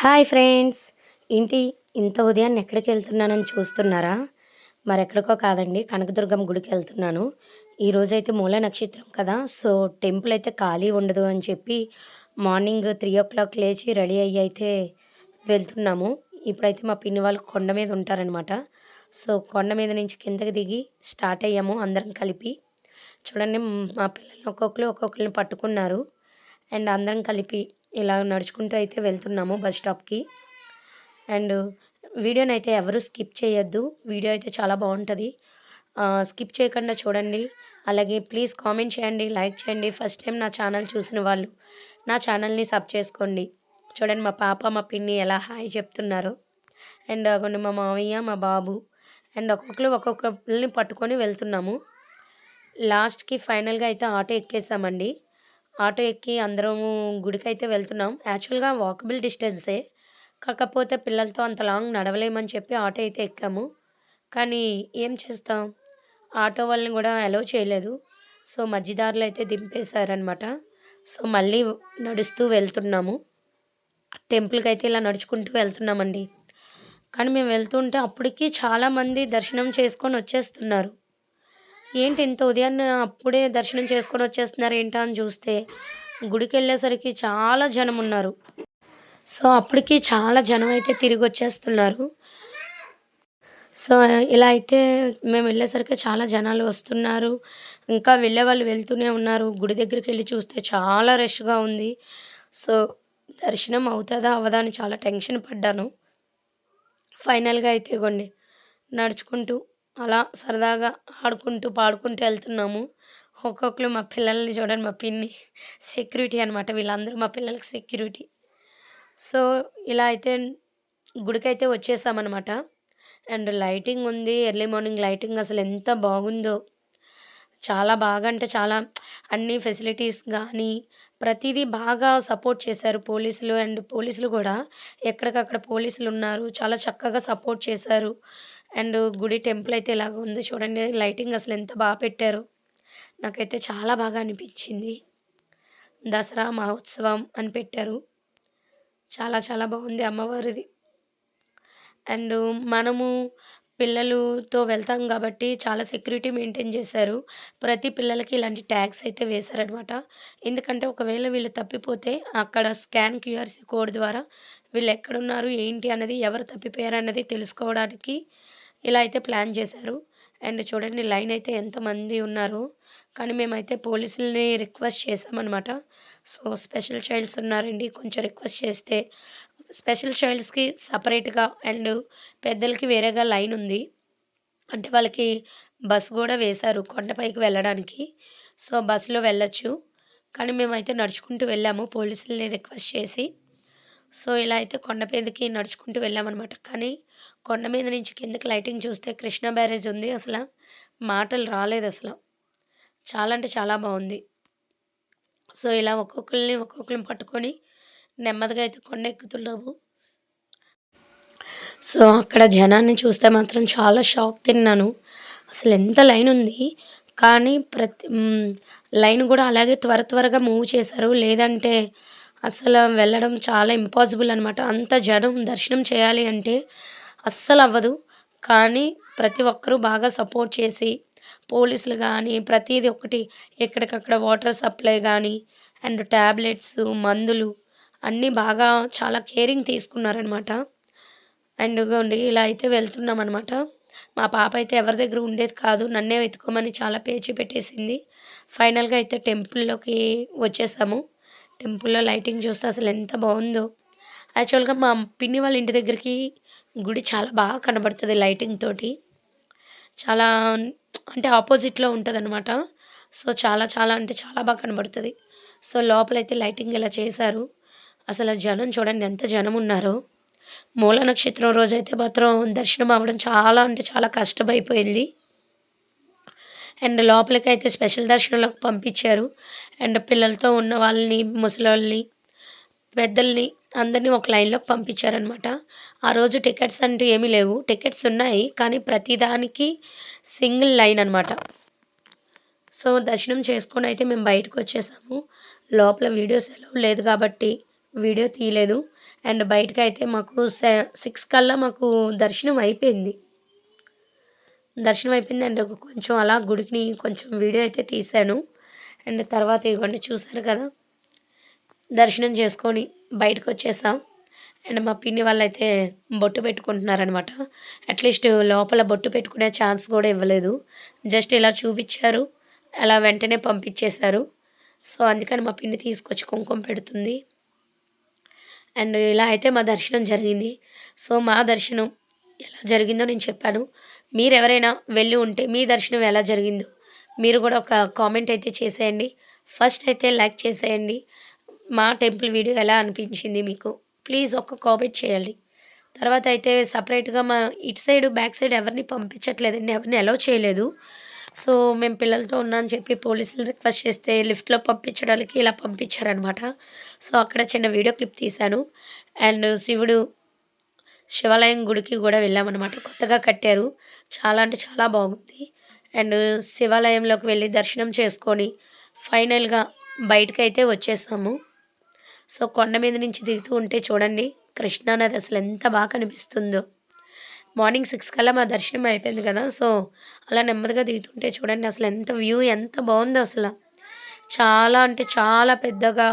Hi friends. ఏంటి ఇంత ఉదయాన్నే ఎక్కడికి వెళ్తున్నానని చూస్తున్నారా? మరి ఎక్కడికో కాదండి కనకదుర్గం గుడికి వెళ్తున్నాను. ఈరోజైతే మూల నక్షత్రం కదా సో టెంపుల్ అయితే ఖాళీ ఉండదు అని చెప్పి మార్నింగ్ త్రీ ఓ క్లాక్ లేచి రెడీ అయ్యి అయితే వెళ్తున్నాము. ఇప్పుడైతే మా పిన్ని వాళ్ళు కొండ మీద ఉంటారనమాట సో కొండ మీద నుంచి కిందకి దిగి స్టార్ట్ అయ్యాము అందరం కలిపి. చూడండి మా పిల్లలు ఒక్కొక్కరు ఒక్కొక్కరిని పట్టుకున్నారు. అండ్ అందరం కలిపి ఇలా నడుచుకుంటూ అయితే వెళ్తున్నాము బస్ స్టాప్కి. అండ్ వీడియోని అయితే ఎవరు స్కిప్ చేయొద్దు. వీడియో అయితే చాలా బాగుంటుంది. స్కిప్ చేయకుండా చూడండి. అలాగే ప్లీజ్ కామెంట్ చేయండి లైక్ చేయండి. ఫస్ట్ టైం నా ఛానల్ చూసిన వాళ్ళు నా ఛానల్ని సబ్ చేసుకోండి. చూడండి మా పాప మా పిన్ని ఎలా హాయ్ చెప్తున్నారు. అండ్ కొన్ని మా మామయ్య మా బాబు. అండ్ ఒక్కొక్కరు ఒక్కొక్కరిని పట్టుకొని వెళ్తున్నాము. లాస్ట్కి ఫైనల్గా అయితే ఆటో ఎక్కేసామండి. ఆటో ఎక్కి అందరము గుడికి అయితే వెళ్తున్నాం. యాక్చువల్గా వాకబుల్ డిస్టెన్సే. కాకపోతే పిల్లలతో అంత లాంగ్ నడవలేమని చెప్పి ఆటో అయితే ఎక్కాము. కానీ ఏం చేస్తాం? ఆటో వాళ్ళని కూడా అలౌ చేయలేదు. సో మధ్యదారులు అయితే దింపేశారనమాట సో మళ్ళీ నడుస్తూ వెళ్తున్నాము. టెంపుల్కి అయితే ఇలా నడుచుకుంటూ వెళ్తున్నామండి. కానీ మేము వెళ్తుంటే అప్పటికి చాలామంది దర్శనం చేసుకొని వచ్చేస్తున్నారు. ఏంటి ఇంత ఉదయాన్నే అప్పుడే దర్శనం చేసుకొని వచ్చేస్తున్నారు ఏంటా అని చూస్తే గుడికి వెళ్ళేసరికి చాలా జనం ఉన్నారు. సో అప్పటికి చాలా జనం అయితే తిరిగి వచ్చేస్తున్నారు. సో ఇలా అయితే మేము వెళ్ళేసరికి చాలా జనాలు వస్తున్నారు. ఇంకా వెళ్ళే వాళ్ళు వెళ్తూనే ఉన్నారు. గుడి దగ్గరికి వెళ్ళి చూస్తే చాలా రష్గా ఉంది. సో దర్శనం అవుతుందా అవదా అని చాలా టెన్షన్ పడ్డాను. ఫైనల్గా అయితే ఇగోండి నడుచుకుంటూ అలా సరదాగా ఆడుకుంటూ పాడుకుంటూ వెళ్తున్నాము. ఒక్కొక్కరు మా పిల్లల్ని చూడండి మా పిన్ని సెక్యూరిటీ అనమాట వీళ్ళందరూ మా పిల్లలకి సెక్యూరిటీ సో ఇలా అయితే గుడికైతే వచ్చేసామన్నమాట. అండ్ లైటింగ్ ఉంది ఎర్లీ మార్నింగ్ లైటింగ్ అసలు ఎంత బాగుందో. చాలా బాగా అంటే చాలా అన్ని ఫెసిలిటీస్ కానీ ప్రతిదీ బాగా సపోర్ట్ చేశారు పోలీసులు. అండ్ పోలీసులు కూడా ఎక్కడికక్కడ పోలీసులు ఉన్నారు చాలా చక్కగా సపోర్ట్ చేశారు. అండ్ గుడి టెంపుల్ అయితే ఇలాగ ఉంది చూడండి. లైటింగ్ అసలు ఎంత బాగా పెట్టారు. నాకైతే చాలా బాగా అనిపించింది. దసరా మహోత్సవం అని పెట్టారు. చాలా చాలా బాగుంది అమ్మవారిది. అండ్ మనము పిల్లలతో వెళ్తాం కాబట్టి చాలా సెక్యూరిటీ మెయింటైన్ చేశారు. ప్రతి పిల్లలకి ఇలాంటి ట్యాగ్స్ అయితే వేశారనమాట ఎందుకంటే ఒకవేళ వీళ్ళు తప్పిపోతే అక్కడ స్కాన్ క్యూఆర్సీ కోడ్ ద్వారా వీళ్ళు ఎక్కడున్నారు ఏంటి అన్నది ఎవరు తప్పిపోయారు అన్నది తెలుసుకోవడానికి ఇలా అయితే ప్లాన్ చేశారు. అండ్ చూడండి లైన్ అయితే ఎంతమంది ఉన్నారు. కానీ మేమైతే పోలీసుల్ని రిక్వెస్ట్ చేసామన్నమాట సో స్పెషల్ చైల్డ్స్ ఉన్నారండి. కొంచెం రిక్వెస్ట్ చేస్తే స్పెషల్ చైల్డ్స్కి సపరేట్గా అండ్ పెద్దలకి వేరేగా లైన్ ఉంది. అంటే వాళ్ళకి బస్ కూడా వేశారు కొండపైకి వెళ్ళడానికి. సో బస్సులో వెళ్ళొచ్చు. కానీ మేమైతే నడుచుకుంటూ వెళ్ళాము పోలీసుల్ని రిక్వెస్ట్ చేసి. సో ఇలా అయితే కొండ మీదకి నడుచుకుంటూ వెళ్ళామన్నమాట. కానీ కొండ మీద నుంచి కిందకి లైటింగ్ చూస్తే కృష్ణ బ్యారేజ్ ఉంది అసలు. మాటలు రాలేదు అసలు. చాలా అంటే చాలా బాగుంది. సో ఇలా ఒక్కొక్కరిని ఒక్కొక్కరిని పట్టుకొని నెమ్మదిగా అయితే కొండ ఎక్కుతున్నాము. సో అక్కడ జనాన్ని చూస్తే మాత్రం చాలా షాక్ తిన్నాను. అసలు ఎంత లైన్ ఉంది? కానీ ప్రతి లైన్ కూడా అలాగే త్వర త్వరగా మూవ్ చేశారు. లేదంటే అసలు వెళ్ళడం చాలా ఇంపాసిబుల్ అనమాట అంత జనం దర్శనం చేయాలి అంటే అస్సలు అవ్వదు. కానీ ప్రతి ఒక్కరూ బాగా సపోర్ట్ చేసి పోలీసులు కానీ ప్రతిదీ ఒకటి ఎక్కడికక్కడ వాటర్ సప్లై కానీ అండ్ ట్యాబ్లెట్స్ మందులు అన్నీ బాగా చాలా కేరింగ్ తీసుకున్నారనమాట అండ్ ఇలా అయితే వెళ్తున్నాం అనమాట మా పాప అయితే ఎవరి దగ్గర ఉండేది కాదు. నన్నే వెతుకోమని చాలా పేచి పెట్టేసింది. ఫైనల్గా అయితే టెంపుల్లోకి వచ్చేసాము. టెంపుల్లో లైటింగ్ చూస్తే అసలు ఎంత బాగుందో. యాక్చువల్గా మా పిన్ని వాళ్ళ ఇంటి దగ్గరికి గుడి చాలా బాగా కనబడుతుంది లైటింగ్ తోటి. చాలా అంటే ఆపోజిట్లో ఉంటుంది అనమాట సో చాలా చాలా అంటే చాలా బాగా కనబడుతుంది. సో లోపలైతే లైటింగ్ ఇలా చేశారు. అసలు జనం చూడండి ఎంత జనం ఉన్నారో. మూల నక్షత్రం రోజైతే మాత్రం దర్శనం అవ్వడం చాలా అంటే చాలా కష్టమైపోయింది. అండ్ లోపలికి అయితే స్పెషల్ దర్శనంలోకి పంపించారు. అండ్ పిల్లలతో ఉన్న వాళ్ళని ముసలి పెద్దల్ని అందరినీ ఒక లైన్లోకి పంపించారనమాట ఆ రోజు టికెట్స్ అంటూ ఏమీ లేవు. టికెట్స్ ఉన్నాయి కానీ ప్రతిదానికి సింగిల్ లైన్ అనమాట సో దర్శనం చేసుకొని అయితే మేము బయటకు వచ్చేసాము. లోపల వీడియోస్ ఎలా లేదు కాబట్టి వీడియో తీయలేదు. అండ్ బయటకైతే మాకు సె సిక్స్ కల్లా మాకు దర్శనం అయిపోయింది. దర్శనం అయిపోయింది కొంచెం అలా గుడికి కొంచెం వీడియో అయితే తీశాను. అండ్ తర్వాత ఇవ్వండి చూసారు కదా? దర్శనం చేసుకొని బయటకు వచ్చేసాం. అండ్ మా పిన్ని వాళ్ళు అయితే బొట్టు పెట్టుకుంటున్నారనమాట అట్లీస్ట్ లోపల బొట్టు పెట్టుకునే ఛాన్స్ కూడా ఇవ్వలేదు. జస్ట్ ఇలా చూపించారు. అలా వెంటనే పంపించేశారు. సో అందుకని మా పిన్ని తీసుకొచ్చి కుంకుమ పెడుతుంది. అండ్ ఇలా అయితే మా దర్శనం జరిగింది. సో మా దర్శనం ఎలా జరిగిందో నేను చెప్పాను. మీరు ఎవరైనా వెళ్ళి ఉంటే మీ దర్శనం ఎలా జరిగిందో మీరు కూడా ఒక కామెంట్ అయితే చేసేయండి. ఫస్ట్ అయితే లైక్ చేసేయండి. మా టెంపుల్ వీడియో ఎలా అనిపించింది మీకు? ప్లీజ్ ఒక్క కామెంట్ చేయాలి తర్వాత అయితే సపరేట్గా మా ఇటు సైడ్ బ్యాక్ సైడ్ ఎవరిని పంపించట్లేదండి. ఎవరిని అలౌ చేయలేదు. సో మేము పిల్లలతో ఉన్నా అని చెప్పి పోలీసులు రిక్వెస్ట్ చేస్తే లిఫ్ట్లో పంపించడానికి ఇలా పంపించారనమాట సో అక్కడ చిన్న వీడియో క్లిప్ తీశాను. అండ్ శివుడు శివాలయం గుడికి కూడా వెళ్ళామన్నమాట. కొత్తగా కట్టారు. చాలా అంటే చాలా బాగుంది. అండ్ శివాలయంలోకి వెళ్ళి దర్శనం చేసుకొని ఫైనల్గా బయటకు అయితే వచ్చేసాము. సో కొండ మీద నుంచి దిగుతూ ఉంటే చూడండి కృష్ణానది అసలు ఎంత బాగా కనిపిస్తుందో. మార్నింగ్ సిక్స్ కల్లా మా దర్శనం అయిపోయింది కదా సో అలా నెమ్మదిగా దిగుతుంటే చూడండి అసలు ఎంత వ్యూ ఎంత బాగుందో అసలు. చాలా అంటే చాలా పెద్దగా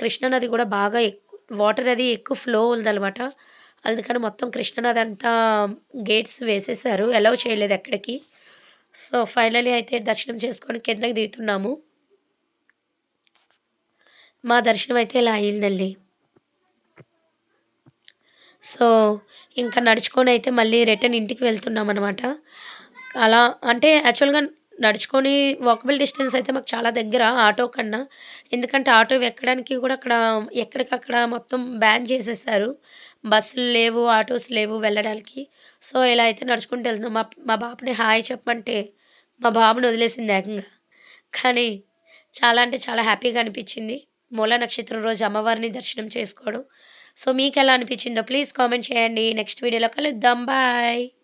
కృష్ణానది కూడా బాగా వాటర్ అది ఎక్కువ ఫ్లో ఉందన్నమాట. అందుకని మొత్తం కృష్ణానది అంతా గేట్స్ వేసేసారు. అలౌ చేయలేదు ఎక్కడికి. సో ఫైనలీ అయితే దర్శనం చేసుకొని కిందకి దిగుతున్నాము. మా దర్శనం అయితే ఇలా అయిందండి. సో ఇంకా నడుచుకొని అయితే మళ్ళీ రిటర్న్ ఇంటికి వెళ్తున్నాం అనమాట అలా అంటే యాక్చువల్గా నడుచుకొని వాకబుల్ డిస్టెన్స్ అయితే మాకు చాలా దగ్గర ఆటో కన్నా. ఎందుకంటే ఆటో ఎక్కడానికి కూడా అక్కడ ఎక్కడికక్కడ మొత్తం బ్యాన్ చేసేసారు. బస్సులు లేవు ఆటోస్ లేవు వెళ్ళడానికి. సో ఇలా అయితే నడుచుకుంటూ వెళ్తున్నాం. మా మా బాబుని హాయ్ చెప్పమంటే మా బాబుని వదిలేసింది ఏకంగా. కానీ చాలా అంటే చాలా హ్యాపీగా అనిపించింది. మూల నక్షత్రం రోజు అమ్మవారిని దర్శనం చేసుకోవడం. సో మీకు ఎలా అనిపించిందో ప్లీజ్ కామెంట్ చేయండి. నెక్స్ట్ వీడియోలో కలుద్దాం. బాయ్.